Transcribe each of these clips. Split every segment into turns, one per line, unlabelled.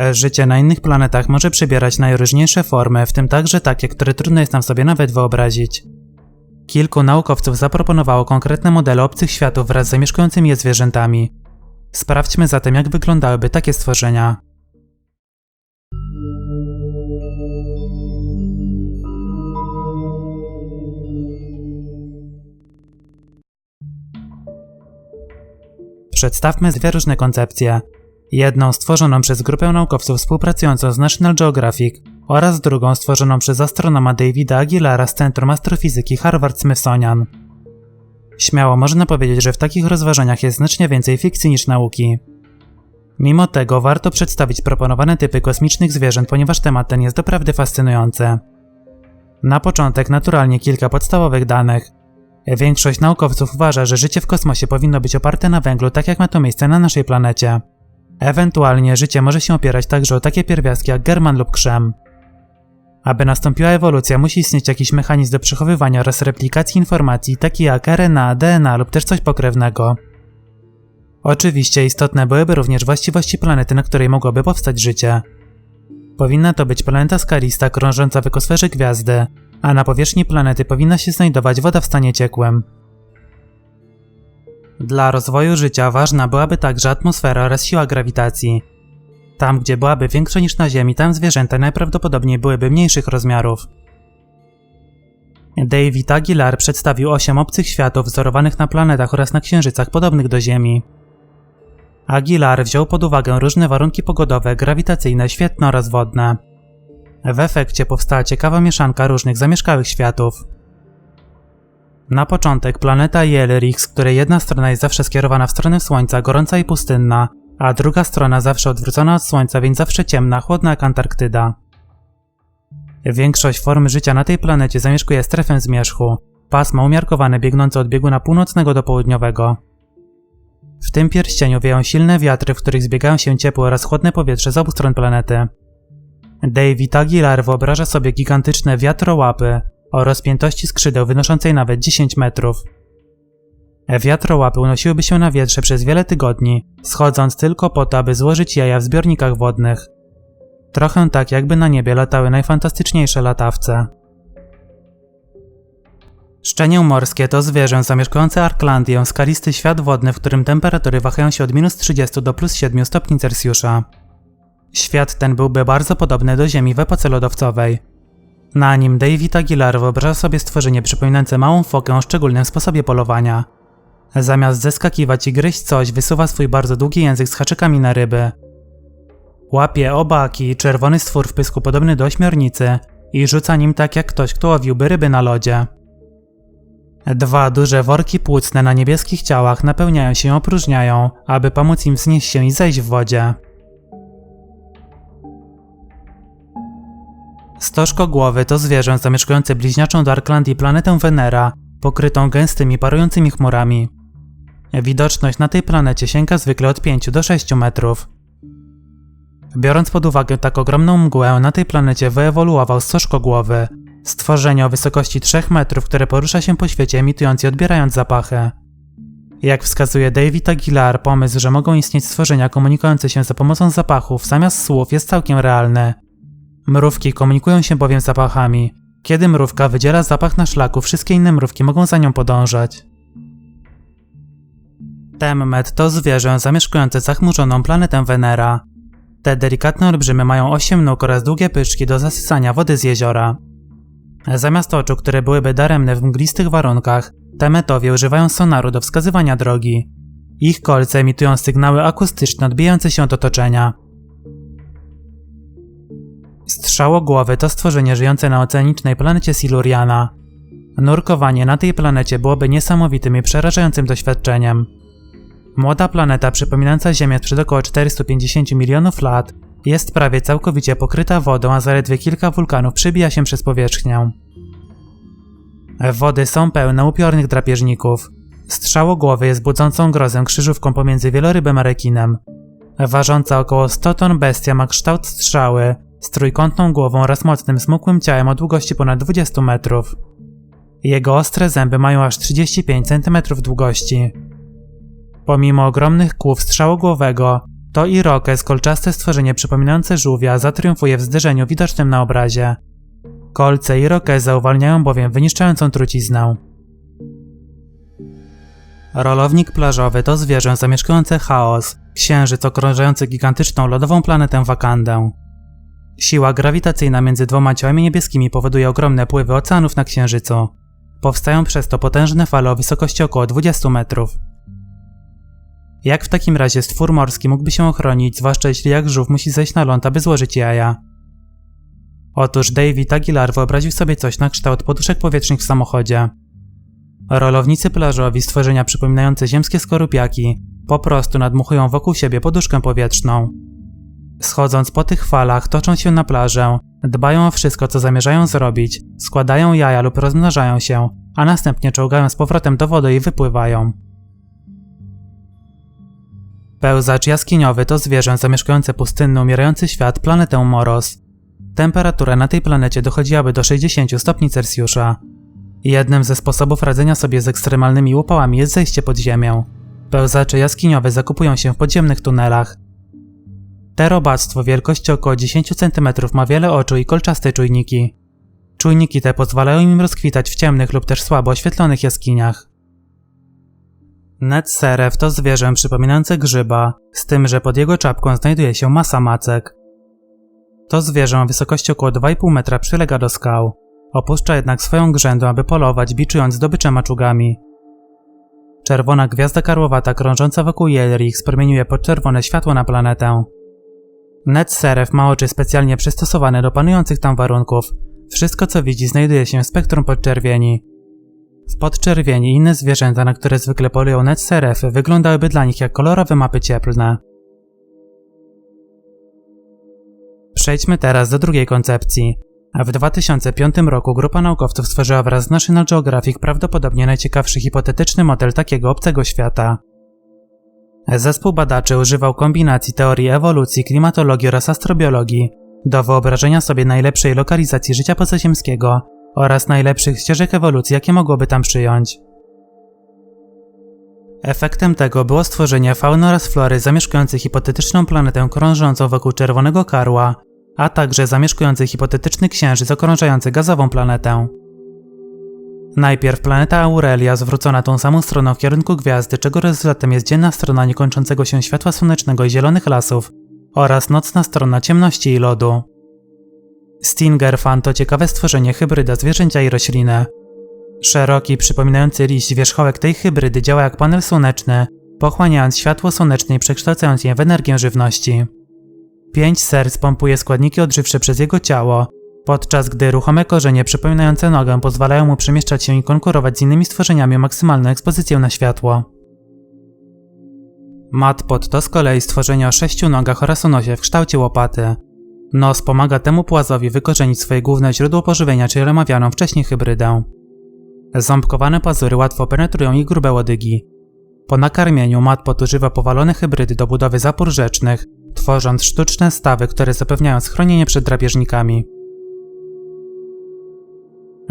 E, Życie na innych planetach może przybierać najróżniejsze formy, w tym także takie, które trudno jest nam sobie nawet wyobrazić. Kilku naukowców zaproponowało konkretne modele obcych światów wraz z zamieszkującymi je zwierzętami. Sprawdźmy zatem, jak wyglądałyby takie stworzenia. Przedstawmy dwie różne koncepcje. Jedną stworzoną przez grupę naukowców współpracującą z National Geographic oraz drugą stworzoną przez astronoma Davida Aguilara z Centrum Astrofizyki Harvard-Smithsonian. Śmiało można powiedzieć, że w takich rozważaniach jest znacznie więcej fikcji niż nauki. Mimo tego warto przedstawić proponowane typy kosmicznych zwierząt, ponieważ temat ten jest doprawdy fascynujący. Na początek naturalnie kilka podstawowych danych. Większość naukowców uważa, że życie w kosmosie powinno być oparte na węglu, tak jak ma to miejsce na naszej planecie. Ewentualnie życie może się opierać także o takie pierwiastki jak german lub krzem. Aby nastąpiła ewolucja, musi istnieć jakiś mechanizm do przechowywania oraz replikacji informacji, taki jak RNA, DNA lub też coś pokrewnego. Oczywiście istotne byłyby również właściwości planety, na której mogłoby powstać życie. Powinna to być planeta skalista krążąca w ekosferze gwiazdy, a na powierzchni planety powinna się znajdować woda w stanie ciekłym. Dla rozwoju życia ważna byłaby także atmosfera oraz siła grawitacji. Tam, gdzie byłaby większa niż na Ziemi, tam zwierzęta najprawdopodobniej byłyby mniejszych rozmiarów. David Aguilar przedstawił 8 obcych światów wzorowanych na planetach oraz na księżycach podobnych do Ziemi. Aguilar wziął pod uwagę różne warunki pogodowe, grawitacyjne, świetne oraz wodne. W efekcie powstała ciekawa mieszanka różnych zamieszkałych światów. Na początek planeta Jelrix, której jedna strona jest zawsze skierowana w stronę Słońca, gorąca i pustynna, a druga strona zawsze odwrócona od Słońca, więc zawsze ciemna, chłodna jak Antarktyda. Większość form życia na tej planecie zamieszkuje strefę zmierzchu, pasmo umiarkowane biegnące od bieguna północnego do południowego. W tym pierścieniu wieją silne wiatry, w których zbiegają się ciepłe oraz chłodne powietrze z obu stron planety. David Aguilar wyobraża sobie gigantyczne wiatrołapy o rozpiętości skrzydeł wynoszącej nawet 10 metrów. Wiatrołapy unosiłyby się na wietrze przez wiele tygodni, schodząc tylko po to, aby złożyć jaja w zbiornikach wodnych. Trochę tak, jakby na niebie latały najfantastyczniejsze latawce. Szczenię morskie to zwierzę zamieszkujące Arklandię, skalisty świat wodny, w którym temperatury wahają się od minus 30 do plus 7 stopni Celsjusza. Świat ten byłby bardzo podobny do Ziemi w epoce lodowcowej. Na nim David Aguilar wyobraża sobie stworzenie przypominające małą fokę o szczególnym sposobie polowania. Zamiast zeskakiwać i gryźć coś, wysuwa swój bardzo długi język z haczykami na ryby. Łapie obaki, czerwony stwór w pysku podobny do ośmiornicy i rzuca nim tak jak ktoś, kto łowiłby ryby na lodzie. Dwa duże worki płucne na niebieskich ciałach napełniają się i opróżniają, aby pomóc im wznieść się i zejść w wodzie. Stożkogłowy to zwierzę zamieszkujące bliźniaczą do Arklandii planetę Venera, pokrytą gęstymi parującymi chmurami. Widoczność na tej planecie sięga zwykle od 5 do 6 metrów. Biorąc pod uwagę tak ogromną mgłę, na tej planecie wyewoluował stożkogłowy, stworzenie o wysokości 3 metrów, które porusza się po świecie emitując i odbierając zapachy. Jak wskazuje David Aguilar, pomysł, że mogą istnieć stworzenia komunikujące się za pomocą zapachów zamiast słów jest całkiem realny. Mrówki komunikują się bowiem zapachami. Kiedy mrówka wydziela zapach na szlaku, wszystkie inne mrówki mogą za nią podążać. Temmet to zwierzę zamieszkujące zachmurzoną planetę Venera. Te delikatne olbrzymy mają 8 nóg oraz długie pyszczki do zasysania wody z jeziora. Zamiast oczu, które byłyby daremne w mglistych warunkach, Temmetowie używają sonaru do wskazywania drogi. Ich kolce emitują sygnały akustyczne odbijające się od otoczenia. Strzałogłowy to stworzenie żyjące na oceanicznej planecie Siluriana. Nurkowanie na tej planecie byłoby niesamowitym i przerażającym doświadczeniem. Młoda planeta przypominająca Ziemię sprzed około 450 milionów lat jest prawie całkowicie pokryta wodą, a zaledwie kilka wulkanów przebija się przez powierzchnię. Wody są pełne upiornych drapieżników. Strzałogłowy jest budzącą grozę krzyżówką pomiędzy wielorybem a rekinem. Ważąca około 100 ton bestia ma kształt strzały, z trójkątną głową oraz mocnym, smukłym ciałem o długości ponad 20 metrów. Jego ostre zęby mają aż 35 cm długości. Pomimo ogromnych kłów strzałogłowego, To Irokes, kolczaste stworzenie przypominające żółwia, zatriumfuje w zderzeniu widocznym na obrazie. Kolce Irokeza uwalniają bowiem wyniszczającą truciznę. Rolownik plażowy to zwierzę zamieszkujące chaos, księżyc okrążający gigantyczną lodową planetę Wakandę. Siła grawitacyjna między dwoma ciałami niebieskimi powoduje ogromne pływy oceanów na Księżycu. Powstają przez to potężne fale o wysokości około 20 metrów. Jak w takim razie stwór morski mógłby się ochronić, zwłaszcza jeśli jak żółw musi zejść na ląd, aby złożyć jaja? Otóż David Aguilar wyobraził sobie coś na kształt poduszek powietrznych w samochodzie. Rolownicy plażowi, stworzenia przypominające ziemskie skorupiaki, po prostu nadmuchują wokół siebie poduszkę powietrzną. Schodząc po tych falach, toczą się na plażę, dbają o wszystko, co zamierzają zrobić, składają jaja lub rozmnażają się, a następnie czołgają z powrotem do wody i wypływają. Pełzacz jaskiniowy to zwierzę zamieszkujące pustynny, umierający świat, planetę Moros. Temperatura na tej planecie dochodziłaby do 60 stopni Celsjusza. Jednym ze sposobów radzenia sobie z ekstremalnymi upałami jest zejście pod ziemię. Pełzacze jaskiniowe zakupują się w podziemnych tunelach. Te robactwo wielkości około 10 cm ma wiele oczu i kolczaste czujniki. Czujniki te pozwalają im rozkwitać w ciemnych lub też słabo oświetlonych jaskiniach. Netserew to zwierzę przypominające grzyba, z tym, że pod jego czapką znajduje się masa macek. To zwierzę o wysokości około 2,5 metra przylega do skał. Opuszcza jednak swoją grzędę, aby polować, biczując zdobycze maczugami. Czerwona gwiazda karłowata krążąca wokół Jelrix promieniuje podczerwone światło na planetę. Netserew ma oczy specjalnie przystosowane do panujących tam warunków. Wszystko co widzi znajduje się w spektrum podczerwieni. W podczerwieni inne zwierzęta, na które zwykle polują Netserefy, wyglądałyby dla nich jak kolorowe mapy cieplne. Przejdźmy teraz do drugiej koncepcji. W 2005 roku grupa naukowców stworzyła wraz z National Geographic prawdopodobnie najciekawszy hipotetyczny model takiego obcego świata. Zespół badaczy używał kombinacji teorii ewolucji, klimatologii oraz astrobiologii do wyobrażenia sobie najlepszej lokalizacji życia pozaziemskiego oraz najlepszych ścieżek ewolucji, jakie mogłoby tam przyjąć. Efektem tego było stworzenie fauny oraz flory zamieszkującej hipotetyczną planetę krążącą wokół czerwonego karła, a także zamieszkującej hipotetyczny księżyc okrążający gazową planetę. Najpierw planeta Aurelia zwrócona tą samą stroną w kierunku gwiazdy, czego rezultatem jest dzienna strona niekończącego się światła słonecznego i zielonych lasów oraz nocna strona ciemności i lodu. Stinger fan to ciekawe stworzenie hybryda zwierzęcia i rośliny. Szeroki, przypominający liść wierzchołek tej hybrydy działa jak panel słoneczny, pochłaniając światło słoneczne i przekształcając je w energię żywności. Pięć serc pompuje składniki odżywcze przez jego ciało, podczas gdy ruchome korzenie przypominające nogę pozwalają mu przemieszczać się i konkurować z innymi stworzeniami o maksymalną ekspozycję na światło. Matpot to z kolei stworzenie o sześciu nogach oraz o nosie w kształcie łopaty. Nos pomaga temu płazowi wykorzenić swoje główne źródło pożywienia, czyli omawianą wcześniej hybrydę. Ząbkowane pazury łatwo penetrują ich grube łodygi. Po nakarmieniu matpot używa powalone hybrydy do budowy zapór rzecznych, tworząc sztuczne stawy, które zapewniają schronienie przed drapieżnikami.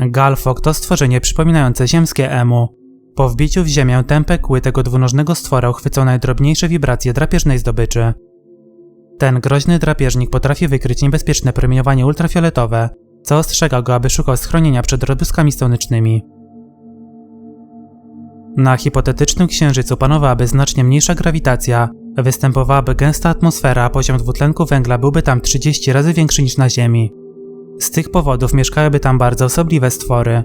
Galfok to stworzenie przypominające ziemskie emu. Po wbiciu w ziemię tępe kły tego dwunożnego stwora uchwycą najdrobniejsze wibracje drapieżnej zdobyczy. Ten groźny drapieżnik potrafi wykryć niebezpieczne promieniowanie ultrafioletowe, co ostrzega go, aby szukał schronienia przed rozbłyskami słonecznymi. Na hipotetycznym księżycu panowałaby znacznie mniejsza grawitacja, występowałaby gęsta atmosfera, a poziom dwutlenku węgla byłby tam 30 razy większy niż na Ziemi. Z tych powodów mieszkałyby tam bardzo osobliwe stwory.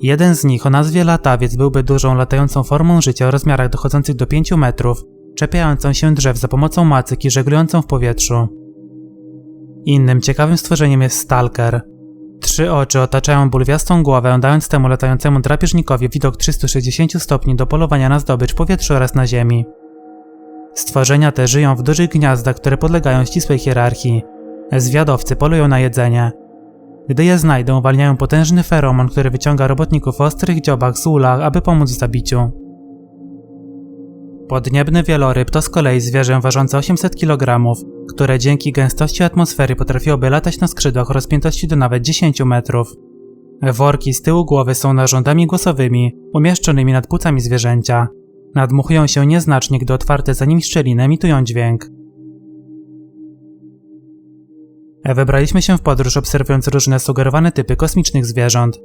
Jeden z nich o nazwie latawiec byłby dużą latającą formą życia o rozmiarach dochodzących do 5 metrów, czepiającą się drzew za pomocą macyk i żeglującą w powietrzu. Innym ciekawym stworzeniem jest stalker. Trzy oczy otaczają bulwiastą głowę, dając temu latającemu drapieżnikowi widok 360 stopni do polowania na zdobycz w powietrzu oraz na ziemi. Stworzenia te żyją w dużych gniazdach, które podlegają ścisłej hierarchii. Zwiadowcy polują na jedzenie. Gdy je znajdą, uwalniają potężny feromon, który wyciąga robotników w ostrych dziobach z ula, aby pomóc w zabiciu. Podniebny wieloryb to z kolei zwierzę ważące 800 kg, które dzięki gęstości atmosfery potrafiłoby latać na skrzydłach rozpiętości do nawet 10 metrów. Worki z tyłu głowy są narządami głosowymi, umieszczonymi nad płucami zwierzęcia. Nadmuchują się nieznacznie, gdy otwarte za nim szczeliny emitują dźwięk. Wybraliśmy się w podróż, obserwując różne sugerowane typy kosmicznych zwierząt.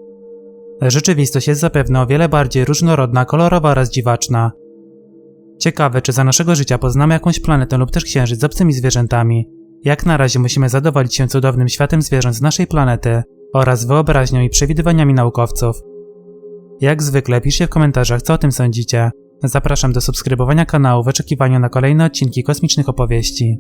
Rzeczywistość jest zapewne o wiele bardziej różnorodna, kolorowa oraz dziwaczna. Ciekawe, czy za naszego życia poznamy jakąś planetę lub też księżyc z obcymi zwierzętami. Jak na razie musimy zadowolić się cudownym światem zwierząt z naszej planety oraz wyobraźnią i przewidywaniami naukowców. Jak zwykle piszcie w komentarzach, co o tym sądzicie. Zapraszam do subskrybowania kanału w oczekiwaniu na kolejne odcinki kosmicznych opowieści.